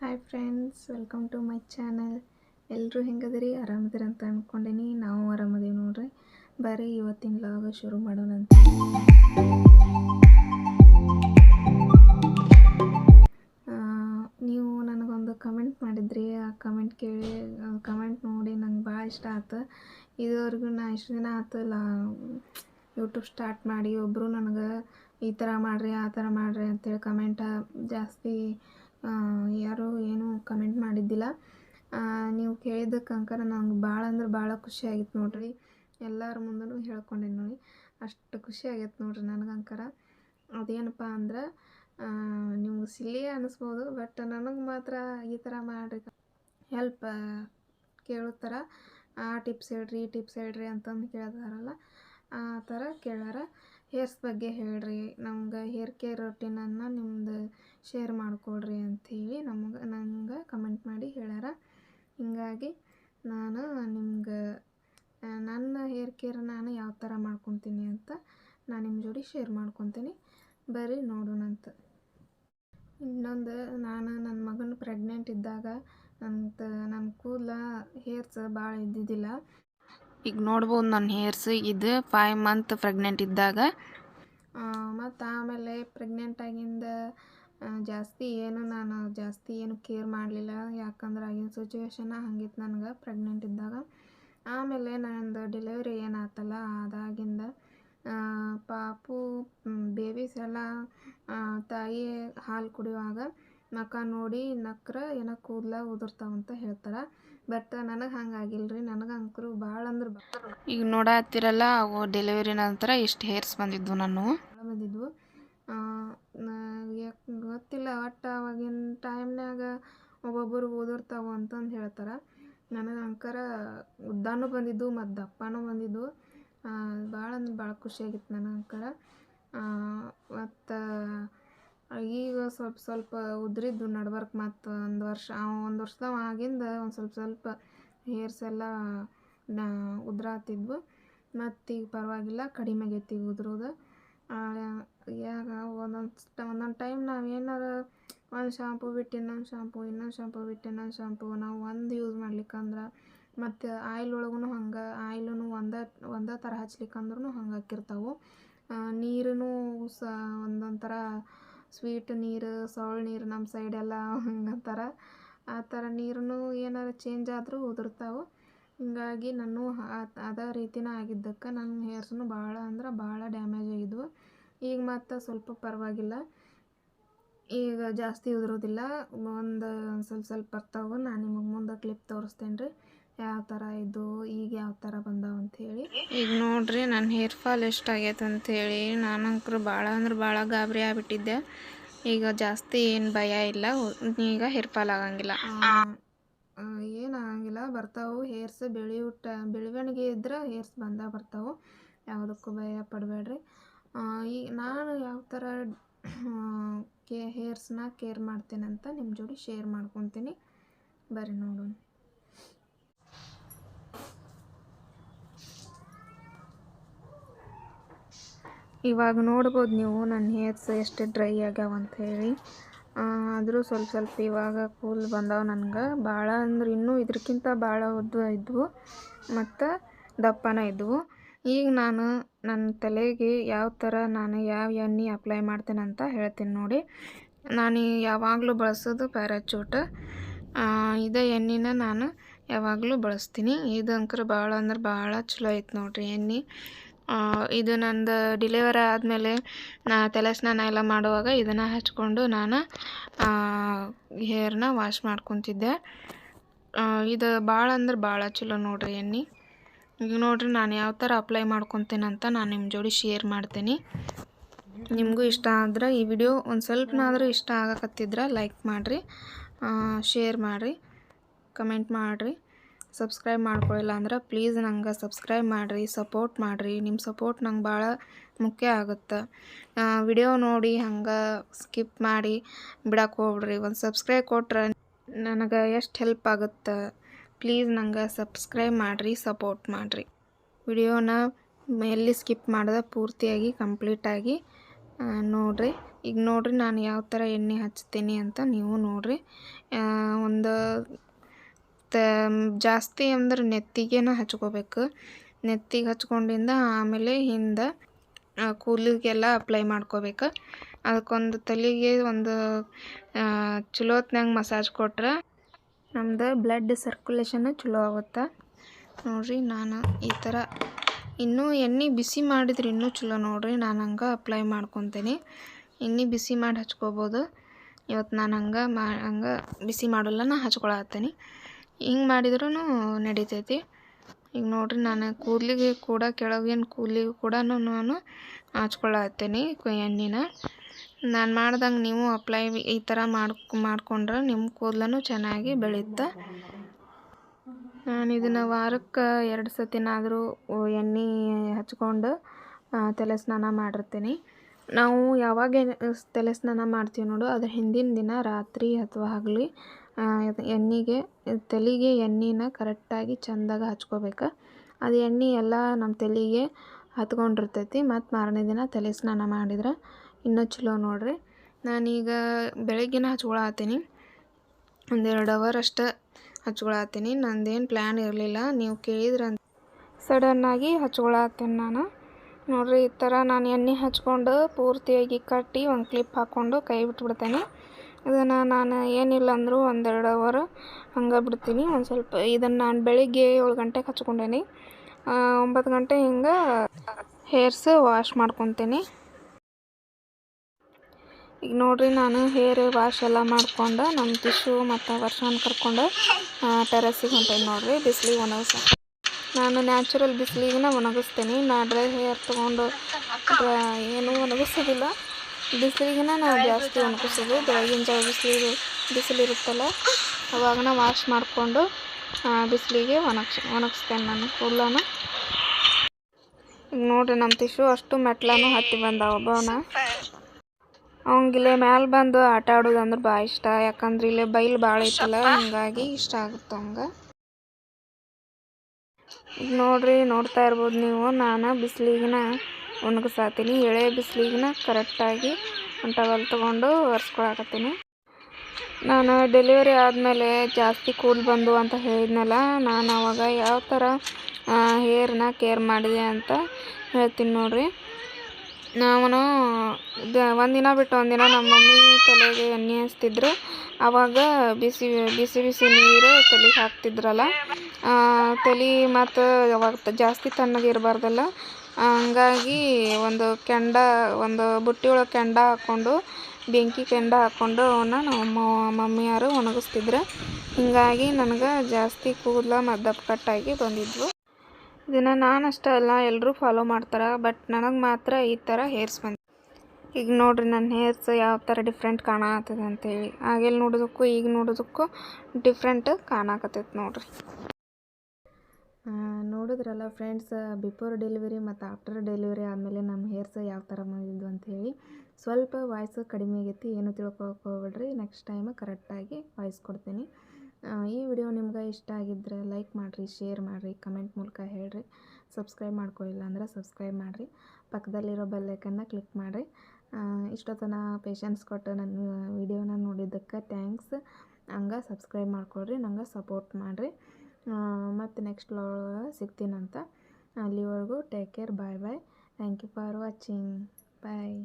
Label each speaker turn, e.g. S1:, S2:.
S1: Hi friends welcome to my channel ಎಲ್ಲರೂ ಹೆಂಗದಿರಿ? ಆರಾಮದಿರಿ ಅಂತ ಅಂದ್ಕೊಂಡೀನಿ ನಾವು ಆರಾಮದೇವಿ ನೋಡ್ರಿ. ಬರೀ ಇವತ್ತಿನ ಲಾಗ ಶುರು ಮಾಡೋಣಂತ ಆ, ನೀವು ನನಗೊಂದು ಕಮೆಂಟ್ ಮಾಡಿದ್ರಿ. ಆ ಕಮೆಂಟ್ ಕೇಳಿ ಕಮೆಂಟ್ ನೋಡಿ ನಂಗೆ ಭಾಳ ಇಷ್ಟ ಆಯ್ತು ಇದುವರೆಗೂ ನಾ ಇಷ್ಟು ದಿನ ಆಯ್ತು ಲಾ ಯೂಟ್ಯೂಬ್ ಸ್ಟಾರ್ಟ್ ಮಾಡಿ ಒಬ್ಬರು ನನಗೆ ಈ ಥರ ಮಾಡಿರಿ ಆ ಥರ ಮಾಡಿರಿ ಅಂತೇಳಿ ಕಮೆಂಟ ಜಾಸ್ತಿ ಯಾರೂ ಏನೂ ಕಮೆಂಟ್ ಮಾಡಿದ್ದಿಲ್ಲ. ನೀವು ಕೇಳಿದ್ದಕ್ಕೆ ಅಂಕರ ನಂಗೆ ಭಾಳ ಅಂದ್ರೆ ಭಾಳ ಖುಷಿ ಆಗಿತ್ತು ನೋಡ್ರಿ. ಎಲ್ಲರ ಮುಂದೂ ಹೇಳ್ಕೊಂಡೆ ನೋಡಿ. ಅಷ್ಟು ಖುಷಿ ಆಗೈತೆ ನೋಡ್ರಿ ಅಂಕರ. ಅದೇನಪ್ಪ ಅಂದ್ರೆ ನೀವು ಸಿಲ್ಲಿ ಅನ್ನಿಸ್ಬೋದು ಬಟ್ ನನಗೆ ಮಾತ್ರ ಈ ಥರ ಮಾಡಿರಿ. ಹೆಲ್ಪ್ ಕೇಳೋ ಥರ ಆ ಟಿಪ್ಸ್ ಹೇಳ್ರಿ, ಈ ಟಿಪ್ಸ್ ಹೇಳ್ರಿ ಅಂತಂದು ಕೇಳ್ತಾರಲ್ಲ ಆ ಥರ ಕೇಳ್ಯಾರ. ಹೇರ್ಸ್ ಬಗ್ಗೆ ಹೇಳ್ರಿ, ನಮ್ಗೆ ಹೇರ್ ಕೇರ್ ರೊಟೀನನ್ನು ನಿಮ್ದು ಶೇರ್ ಮಾಡಿಕೊಡ್ರಿ ಅಂಥೇಳಿ ನಮ್ಗೆ, ನಂಗೆ ಕಮೆಂಟ್ ಮಾಡಿ ಹೇಳ್ಯಾರ. ಹೀಗಾಗಿ ನಾನು ನಿಮ್ಗೆ, ನನ್ನ ಹೇರ್ ಕೇರ್ ನಾನು ಯಾವ ಥರ ಮಾಡ್ಕೊತೀನಿ ಅಂತ ನಾನು ನಿಮ್ಮ ಜೋಡಿ ಶೇರ್ ಮಾಡ್ಕೊತೀನಿ. ಬರ್ರಿ ನೋಡೋಣಂತ ಇನ್ನೊಂದು, ನಾನು ನನ್ನ ಮಗನ ಪ್ರೆಗ್ನೆಂಟ್ ಇದ್ದಾಗ ನನ್ನ ನನ್ನ ಕೂದಲ, ಹೇರ್ಸ್ ಭಾಳ ಇದ್ದಿದ್ದಿಲ್ಲ. ಈಗ ನೋಡ್ಬೋದು ನನ್ನ ಹೇರ್ಸ್ ಇದು ಫೈವ್ ಮಂತ್ ಪ್ರೆಗ್ನೆಂಟ್ ಇದ್ದಾಗ. ಮತ್ತು ಆಮೇಲೆ ಪ್ರೆಗ್ನೆಂಟ್ ಆಗಿಂದ ಜಾಸ್ತಿ ಏನು ನಾನು ಜಾಸ್ತಿ ಏನು ಕೇರ್ ಮಾಡಲಿಲ್ಲ. ಯಾಕಂದ್ರೆ ಆಗಿನ ಸಿಚುವೇಶನ ಹಂಗಿತ್ತು ನನಗೆ ಪ್ರೆಗ್ನೆಂಟ್ ಇದ್ದಾಗ. ಆಮೇಲೆ ನಂದು ಡೆಲಿವರಿ ಏನಾತಲ್ಲ, ಅದಾಗಿಂದ ಪಾಪು ಬೇಬೀಸ್ ಎಲ್ಲ ತಾಯಿ ಹಾಲು ಕುಡಿಯುವಾಗ ಮಕ ನೋಡಿ ನಕ್ರ ಏನೋ ಕೂದಲ ಉದುರ್ತಾವಂತ ಹೇಳ್ತಾರೆ. ಬಟ್ ನನಗೆ ಹಂಗಾಗಿಲ್ಲ ರೀ ನನಗೆ ಅಂಕರು ಭಾಳ ಅಂದ್ರೆ ಈಗ ನೋಡತ್ತಿರಲ್ಲ ಅವು ಡೆಲಿವರಿ ನಂತರ ಇಷ್ಟು ಹೇರ್ಸ್ ಬಂದಿದ್ವು ನಾನು. ಬಂದಿದ್ವು. ಗೊತ್ತಿಲ್ಲ ಒಟ್ಟು ಅವಾಗಿನ ಟೈಮ್ನಾಗ ಒಬ್ಬೊಬ್ಬರು ಓದಿರ್ತಾವ ಅಂತಂದು ಹೇಳ್ತಾರೆ. ನನಗೆ ಅಂಕರ ಉದ್ದಾನೂ ಬಂದಿದ್ದು ಮತ್ತು ದಪ್ಪನೂ ಬಂದಿದ್ದು ಭಾಳ ಅಂದ್ರೆ ಭಾಳ ಖುಷಿಯಾಗಿತ್ತು ನನಗೆ ಅಂಕರ. ಮತ್ತು ಈಗ ಸ್ವಲ್ಪ ಸ್ವಲ್ಪ ಉದ್ರಿದ್ದು ನಡ್ವರ್ಕ್ ಮತ್ತು ಒಂದು ವರ್ಷ ಒಂದು ವರ್ಷದಾಗ ಆಗಿಂದ ಒಂದು ಸ್ವಲ್ಪ ಸ್ವಲ್ಪ ಹೇರ್ಸ್ ಎಲ್ಲ ಉದ್ರಾತಿದ್ವು. ಮತ್ತು ಈಗ ಪರವಾಗಿಲ್ಲ ಕಡಿಮೆ ಆಗೈತಿ ಈಗ ಉದ್ರೋದು ಯಾಗ ಒಂದೊಂದು ಒಂದೊಂದು ಟೈಮ್ ನಾವು ಏನಾರ ಒಂದು ಶಾಂಪು ಬಿಟ್ಟು ಇನ್ನೊಂದು ಶಾಂಪು ಇನ್ನೊಂದು ಶಾಂಪು ಬಿಟ್ಟು ಇನ್ನೊಂದು ಶಾಂಪು ನಾವು ಒಂದು ಯೂಸ್ ಮಾಡ್ಲಿಕ್ಕಂದ್ರೆ ಮತ್ತು ಆಯಿಲ್ ಒಳಗೂ ಹಂಗೆ ಆಯಿಲೂ ಒಂದೇ ಒಂದೇ ಥರ ಹಚ್ಲಿಕ್ಕಂದ್ರೂ ಹಂಗೆ ಹಾಕಿರ್ತಾವೆ. ನೀರೂ ಸಹ ಒಂದೊಂದು ಸ್ವೀಟ್ ನೀರು ಸೌಳ್ ನೀರು ನಮ್ಮ ಸೈಡೆಲ್ಲ ಹಂಗಂತಾರ ಆ ಥರ ನೀರು ಏನಾರು ಚೇಂಜ್ ಆದರೂ ಉದುರ್ತಾವೆ. ಹಿಂಗಾಗಿ ನಾನು ಅದೇ ರೀತಿನ ಆಗಿದ್ದಕ್ಕೆ ನನ್ನ ಹೇರ್ಸ್ನು ಭಾಳ ಅಂದ್ರೆ ಭಾಳ ಡ್ಯಾಮೇಜ್ ಆಗಿದ್ವು. ಈಗ ಮತ್ತು ಸ್ವಲ್ಪ ಪರವಾಗಿಲ್ಲ. ಈಗ ಜಾಸ್ತಿ ಉದುರೋದಿಲ್ಲ. ಒಂದು ಸ್ವಲ್ಪ ಸ್ವಲ್ಪ ಬರ್ತಾವೆ. ನಾನು ನಿಮಗೆ ಮುಂದೆ ಕ್ಲಿಪ್ ತೋರಿಸ್ತೇನೆ ರೀ ಯಾವ ಥರ ಇದು ಈಗ ಯಾವ ಥರ ಬಂದಾವ ಅಂಥೇಳಿ ಈಗ ನೋಡ್ರಿ ನನ್ನ ಹೇರ್ ಫಾಲ್ ಎಷ್ಟು ಎಷ್ಟಾಗೈತೆ ಅಂಥೇಳಿ ನಾನಂಕರು ಭಾಳ ಅಂದ್ರೆ ಭಾಳ ಗಾಬರಿ ಆಗಿಬಿಟ್ಟಿದ್ದೆ. ಈಗ ಜಾಸ್ತಿ ಏನು ಭಯ ಇಲ್ಲ ಈಗ ಹೇರ್ ಫಾಲ್ ಆಗಂಗಿಲ್ಲ. ಏನು ಆಗಂಗಿಲ್ಲ ಬರ್ತಾವು ಹೇರ್ಸ್ ಬೆಳೆಯೋ ಟ ಬೆಳವಣಿಗೆ ಇದ್ರೆ ಹೇರ್ಸ್ ಬಂದ ಬರ್ತಾವು. ಯಾವುದಕ್ಕೂ ಭಯ ಪಡಬೇಡ್ರಿ. ಈಗ ನಾನು ಯಾವ ಥರ ಕೇ ಹೇರ್ಸ್ನ ಕೇರ್ ಮಾಡ್ತೇನಂತ ನಿಮ್ಮ ಜೋಡಿ ಶೇರ್ ಮಾಡ್ಕೊತೀನಿ. ಬರ್ರಿ ನೋಡೋಣ. ಇವಾಗ ನೋಡ್ಬೋದು ನೀವು ನನ್ನ ಹೇರ್ಸ್ ಎಷ್ಟು ಡ್ರೈ ಆಗ್ಯಾವ ಅಂಥೇಳಿ ಆದರೂ ಸ್ವಲ್ಪ ಸ್ವಲ್ಪ ಇವಾಗ ಕೂಲ್ ಬಂದಾವ ನನಗೆ. ಭಾಳ ಅಂದ್ರೆ ಇನ್ನೂ ಇದಕ್ಕಿಂತ ಭಾಳ ಉದ್ದ ಇದ್ವು, ಮತ್ತು ದಪ್ಪನ ಇದ್ವು. ಈಗ ನಾನು ನನ್ನ ತಲೆಗೆ ಯಾವ ಥರ ನಾನು ಯಾವ ಎಣ್ಣೆ ಅಪ್ಲೈ ಮಾಡ್ತೇನೆ ಅಂತ ಹೇಳ್ತೀನಿ ನೋಡಿ. ನಾನು ಯಾವಾಗಲೂ ಬಳಸೋದು ಪ್ಯಾರಾಚೂಟ್ ಇದೇ ಎಣ್ಣೆನ ನಾನು ಯಾವಾಗಲೂ ಬಳಸ್ತೀನಿ. ಇದು ಅಂಕರ್ ಭಾಳ ಅಂದ್ರೆ ಭಾಳ ಚಲೋ ಐತೆ ನೋಡಿರಿ ಎಣ್ಣೆ. ಇದು ನಂದು ಡಿಲಿವರಿ ಆದಮೇಲೆ ನಾ ತಲೆ ಸ್ನಾನ ಎಲ್ಲ ಮಾಡುವಾಗ ಇದನ್ನು ಹಚ್ಕೊಂಡು ನಾನು ಹೇರ್ನ ವಾಶ್ ಮಾಡ್ಕೊತಿದ್ದೆ. ಇದು ಭಾಳ ಅಂದ್ರೆ ಭಾಳ ಚಲೋ ನೋಡ್ರಿ ಎಣ್ಣೆ. ಈಗ ನೋಡ್ರಿ ನಾನು ಯಾವ ಥರ ಅಪ್ಲೈ ಮಾಡ್ಕೊತೇನಂತ ನಾನು ನಿಮ್ಮ ಜೋಡಿ ಶೇರ್ ಮಾಡ್ತೀನಿ. ನಿಮಗೂ ಇಷ್ಟ ಆದ್ರೆ ಈ ವಿಡಿಯೋ ಒಂದು ಸ್ವಲ್ಪನಾದರೂ ಇಷ್ಟ ಆಗಕತ್ತಿದ್ರೆ ಲೈಕ್ ಮಾಡಿರಿ ಶೇರ್ ಮಾಡಿರಿ ಕಮೆಂಟ್ ಮಾಡಿರಿ. ಸಬ್ಸ್ಕ್ರೈಬ್ ಮಾಡ್ಕೊಳ್ಳಿಲ್ಲ ಅಂದ್ರೆ ಪ್ಲೀಸ್ ನಂಗೆ ಸಬ್ಸ್ಕ್ರೈಬ್ ಮಾಡಿರಿ, ಸಪೋರ್ಟ್ ಮಾಡಿರಿ. ನಿಮ್ಮ ಸಪೋರ್ಟ್ ನಂಗೆ ಭಾಳ ಮುಖ್ಯ ಆಗುತ್ತೆ. ವಿಡಿಯೋ ನೋಡಿ ಹಂಗೆ ಸ್ಕಿಪ್ ಮಾಡಿ ಬಿಡಕ್ಕೆ ಹೋಗ್ಬಿಡ್ರಿ ಒಂದು ಸಬ್ಸ್ಕ್ರೈಬ್ ಕೊಟ್ರೆ ನನಗೆ ಎಷ್ಟು ಹೆಲ್ಪ್ ಆಗುತ್ತೆ. ಪ್ಲೀಸ್ ನಂಗೆ ಸಬ್ಸ್ಕ್ರೈಬ್ ಮಾಡಿರಿ, ಸಪೋರ್ಟ್ ಮಾಡಿರಿ. ವಿಡಿಯೋನ ಎಲ್ಲಿ ಸ್ಕಿಪ್ ಮಾಡಿದೆ ಪೂರ್ತಿಯಾಗಿ, ಕಂಪ್ಲೀಟಾಗಿ ನೋಡಿರಿ. ಈಗ ನೋಡಿರಿ ನಾನು ಯಾವ ಥರ ಎಣ್ಣೆ ಹಚ್ತೀನಿ ಅಂತ ನೀವು ನೋಡಿರಿ. ಒಂದು ತ ಜಾಸ್ತಿ ಅಂದ್ರೆ ನೆತ್ತಿಗೆನ ಹಚ್ಕೋಬೇಕು. ನೆತ್ತಿಗೆ ಹಚ್ಕೊಂಡಿಂದ ಆಮೇಲೆ ಹಿಂದೆ ಕೂದಲಿಗೆಲ್ಲ ಅಪ್ಲೈ ಮಾಡ್ಕೋಬೇಕು. ಅದಕ್ಕೊಂದು ತಲೆಗೆ ಒಂದು ಚಲೋತ್ನಾಗ ಮಸಾಜ್ ಕೊಟ್ರೆ ನಮ್ದು ಬ್ಲಡ್ ಸರ್ಕ್ಯುಲೇಷನ್ ಚಲೋ ಆಗುತ್ತೆ? ನೋಡಿರಿ, ನಾನು ಈ ಥರ ಇನ್ನೂ ಎಣ್ಣೆ ಬಿಸಿ ಮಾಡಿದ್ರೆ ಇನ್ನೂ ಚಲೋ ನೋಡಿರಿ, ನಾನು ಹಂಗೆ ಅಪ್ಲೈ ಮಾಡ್ಕೊತೀನಿ. ಎಣ್ಣೆ ಬಿಸಿ ಮಾಡಿ ಹಚ್ಕೋಬೋದು. ಇವತ್ತು ನಾನು ಹಂಗೆ ಮಾ, ಹಂಗೆ ಬಿಸಿ ಮಾಡಲ್ಲ, ನಾ ಹಚ್ಕೊಳತ್ತೀನಿ ಹಿಂಗೆ ಮಾಡಿದ್ರೂ ನಡಿತೈತಿ. ಈಗ ನೋಡಿರಿ ನಾನು ಕೂದಲಿಗೆ ಕೂಡ ಕೆಳಗಿನ ಕೂದಲಿಗೆ ಕೂಡ ನಾನು ಹಚ್ಕೊಳತ್ತೀನಿ ಎಣ್ಣೆನ. ನಾನು ಮಾಡ್ದಂಗೆ ನೀವು ಅಪ್ಲೈ ಈ ಥರ ಮಾಡ್ಕೊ ಮಾಡ್ಕೊಂಡ್ರೆ ನಿಮ್ಮ ಕೂದಲೂ ಚೆನ್ನಾಗಿ ಬೆಳೆಯುತ್ತೆ ನಾನು ಇದನ್ನು ವಾರಕ್ಕೆ ಎರಡು ಸತಿನಾದರೂ ಎಣ್ಣೆ ಹಚ್ಕೊಂಡು ತಲೆ ಸ್ನಾನ ಮಾಡಿರ್ತೀನಿ. ನಾವು ಯಾವಾಗ ತಲೆ ಸ್ನಾನ ಮಾಡ್ತೀವಿ ನೋಡು, ಅದ್ರ ಹಿಂದಿನ ದಿನ ರಾತ್ರಿ ಅಥವಾ ಹಗಲಿ ಎಣ್ಣೆಗೆ, ತಲೆಗೆ ಎಣ್ಣೆನ ಕರೆಕ್ಟಾಗಿ ಚೆಂದಾಗ ಹಚ್ಕೋಬೇಕು. ಅದು ಎಣ್ಣೆ ಎಲ್ಲ ನಮ್ಮ ತಲೆಗೆ ಹತ್ಕೊಂಡಿರ್ತೈತಿ, ಮತ್ತು ಮಾರನೇ ದಿನ ತಲೆ ಸ್ನಾನ ಮಾಡಿದ್ರೆ ಇನ್ನೂ ಚಲೋ ನೋಡಿರಿ. ನಾನೀಗ ಬೆಳಗ್ಗೆನ ಹಚ್ಕೊಳತ್ತೀನಿ ಒಂದೆರಡು ಅವರ್ ಅಷ್ಟೇ ಹಚ್ಕೊಳತ್ತೀನಿ ನಂದೇನು ಪ್ಲ್ಯಾನ್ ಇರಲಿಲ್ಲ, ನೀವು ಕೇಳಿದ್ರಂತ ಸಡನ್ನಾಗಿ ಹಚ್ಕೊಳತ್ತೀನಿ ನಾನು. ನೋಡಿರಿ ಈ ಥರ ನಾನು ಎಣ್ಣೆ ಹಚ್ಕೊಂಡು ಪೂರ್ತಿಯಾಗಿ ಕಟ್ಟಿ ಒಂದು ಕ್ಲಿಪ್ ಹಾಕ್ಕೊಂಡು ಕೈ ಬಿಟ್ಬಿಡ್ತೇನೆ. ಇದನ್ನು ನಾನು ಏನಿಲ್ಲ ಅಂದರೂ ಒಂದೆರಡು ಅವರ್ ಹಂಗೆ ಬಿಡ್ತೀನಿ. ಒಂದು ಸ್ವಲ್ಪ ಇದನ್ನು ನಾನು ಬೆಳಿಗ್ಗೆ ಏಳು ಗಂಟೆಗೆ ಹಚ್ಕೊಂಡೇನಿ. ಒಂಬತ್ತು ಗಂಟೆ ಹಿಂಗೆ ಹೇರ್ಸ್ ವಾಶ್ ಮಾಡ್ಕೊತೀನಿ. ಈಗ ನೋಡಿರಿ ನಾನು ಹೇರ್, ವಾಶ್ ಎಲ್ಲ ಮಾಡ್ಕೊಂಡು ನಮ್ಮ ಟಿಶ್ಯೂ ಮತ್ತು ವರ್ಷನ ಕರ್ಕೊಂಡು ಟೆರಸಿಗೆ ಹೊಂಟೇನಿ ನೋಡಿರಿ. ಬಿಸಿಲಿಗೆ ಒಣಗಿಸ, ನಾನು ನ್ಯಾಚುರಲ್ ಬಿಸಿಲಿಗೆ ಒಣಗಿಸ್ತೀನಿ. ನಾ ಡ್ರೈ ಹೇರ್ ತೊಗೊಂಡು ಏನೂ ಒಣಗಿಸೋದಿಲ್ಲ. ಬಿಸಿಲಿಗೆ ನಾವು ಜಾಸ್ತಿ ಒಣಗಿಸೋದು, ಬೆಳಗಿನ ಜಾವ ಬಿಸಿಲು ಬಿಸಿಲು ಇರುತ್ತಲ್ಲ ಅವಾಗನ ವಾಶ್ ಮಾಡಿಕೊಂಡು ಬಿಸಿಲಿಗೆ ಒಣಗ್ಸಿ, ಒಣಗಿಸ್ತೇನೆ ನಾನು ಕೂದಲನ ಈಗ ನೋಡಿರಿ ನಮ್ಮ ತಿಶು ಅಷ್ಟು ಮೆಟ್ಲನು ಹತ್ತಿ ಬಂದಾವ ಒಬ್ಬವನ. ಅವಂಗಿಲ್ಲೇ ಮ್ಯಾಲೆ ಬಂದು ಆಟ ಆಡೋದು ಅಂದ್ರೆ ಭಾಳ ಇಷ್ಟ, ಯಾಕಂದ್ರೆ ಇಲ್ಲೇ ಬೈಲು ಭಾಳ ಐತಲ್ಲ, ಹಂಗಾಗಿ ಇಷ್ಟ ಆಗುತ್ತೆ ಹಂಗೆ ಈಗ ನೋಡ್ರಿ, ನೋಡ್ತಾ ಇರ್ಬೋದು ನೀವು, ನಾನು ಬಿಸಿಲಿಗಿನ ಒಣಗಿಸಾತೀನಿ. ಎಳೆ ಬಿಸಿಲಿಗಿನ ಕರೆಕ್ಟಾಗಿ ಒಂದು ಟವಲ್ ತೊಗೊಂಡು ಒರೆಸ್ಕೊಳಕತ್ತೀನಿ. ನಾನು ಡೆಲಿವರಿ ಆದಮೇಲೆ ಜಾಸ್ತಿ ಕೂಲ್ ಬಂದು ಅಂತ ಹೇಳಿದ್ನಲ್ಲ, ನಾನು ಅವಾಗ ಯಾವ ಥರ ಹೇರ್ನ ಕೇರ್ ಮಾಡಿದೆ ಅಂತ ಹೇಳ್ತೀನಿ ನೋಡಿರಿ. ನಾನು ಒಂದಿನ ಬಿಟ್ಟು ಒಂದಿನ ನಮ್ಮ ಮಮ್ಮಿ ತಲೆಗೆ ಎಣ್ಣೆ ಹಚ್ತಿದ್ರು. ಆವಾಗ ಬಿಸಿ ಬಿಸಿ ಬಿಸಿ ನೀರು ತಲೆಗೆ ಹಾಕ್ತಿದ್ರಲ್ಲ ತಲೆ ಮತ್ತು ಅವಾಗ ಜಾಸ್ತಿ ತಣ್ಣಗೆ ಇರಬಾರ್ದಲ್ಲ ಹಂಗಾಗಿ ಒಂದು ಕೆಂಡ, ಒಂದು ಬುಟ್ಟಿ ಒಳಗೆ ಕೆಂಡ ಹಾಕ್ಕೊಂಡು, ಬೆಂಕಿ ಕೆಂಡ ಹಾಕ್ಕೊಂಡು ಅವನ್ನ ನಮ್ಮ ಮಮ್ಮಿಯವರು ಒಣಗಿಸ್ತಿದ್ರು. ಹೀಗಾಗಿ ನನಗೆ ಜಾಸ್ತಿ ಕೂದಲು ದಪ್ಪ ಕಟ್ಟಾಗಿ ಬಂದಿದ್ವು. ಇದನ್ನು ನಾನು ಅಷ್ಟೇ ಅಲ್ಲ ಎಲ್ಲರೂ ಫಾಲೋ ಮಾಡ್ತಾರೆ ಬಟ್ ನನಗೆ ಮಾತ್ರ ಈ ಥರ ಹೇರ್ಸ್ ಬಂದು, ಈಗ ನೋಡಿರಿ ನನ್ನ ಹೇರ್ಸ್ ಯಾವ ಥರ ಡಿಫ್ರೆಂಟ್ ಕಾಣತ್ತದ ಅಂತೇಳಿ ಆಗೆಲ್ಲಿ ನೋಡೋದಕ್ಕೂ, ಈಗ ನೋಡೋದಕ್ಕೂ ಡಿಫ್ರೆಂಟ್ ಕಾಣಕತ್ತೈತೆ ನೋಡಿರಿ. ನೋಡಿದ್ರಲ್ಲ ಫ್ರೆಂಡ್ಸ್ ಬಿಫೋರ್ ಡೆಲಿವರಿ ಮತ್ತು ಆಫ್ಟರ್ ಡೆಲಿವರಿ ಆದಮೇಲೆ ನಮ್ಮ ಹೇರ್ಸ್ ಯಾವ ಥರ ಅಂತ ಅಂಥೇಳಿ ಸ್ವಲ್ಪ ವಾಯ್ಸ್ ಕಡಿಮೆ ಆಗೈತಿ, ಏನು ಹೋಗ್ಬೇಡ್ರಿ ನೆಕ್ಸ್ಟ್ ಟೈಮ್ ಕರೆಕ್ಟಾಗಿ ವಾಯ್ಸ್ ಕೊಡ್ತೀನಿ. ಈ ವಿಡಿಯೋ ನಿಮ್ಗೆ ಇಷ್ಟ ಆಗಿದ್ದರೆ ಲೈಕ್ ಮಾಡಿರಿ ಶೇರ್ ಮಾಡಿರಿ ಕಮೆಂಟ್ ಮೂಲಕ ಹೇಳ್ರಿ. ಸಬ್ಸ್ಕ್ರೈಬ್ ಮಾಡ್ಕೊಳ್ಳಿಲ್ಲ ಅಂದ್ರೆ ಸಬ್ಸ್ಕ್ರೈಬ್ ಮಾಡಿರಿ. ಪಕ್ಕದಲ್ಲಿರೋ ಬೆಲ್ಲೈಕನ್ನ ಕ್ಲಿಕ್ ಮಾಡಿರಿ. ಇಷ್ಟೊತ್ತನ ಪೇಷನ್ಸ್ ಕೊಟ್ಟು ನನ್ನ ವಿಡಿಯೋನ ನೋಡಿದ್ದಕ್ಕೆ ಥ್ಯಾಂಕ್ಸ್ ಹಂಗೆ ಸಬ್ಸ್ಕ್ರೈಬ್ ಮಾಡ್ಕೊಳ್ರಿ, ನಂಗೆ ಸಪೋರ್ಟ್ ಮಾಡಿರಿ. ಮತ್ತು ನೆಕ್ಸ್ಟ್ ಸಿಗ್ತೀನಂತ ಅಲ್ಲಿವರೆಗೂ take care bye bye thank you for watching bye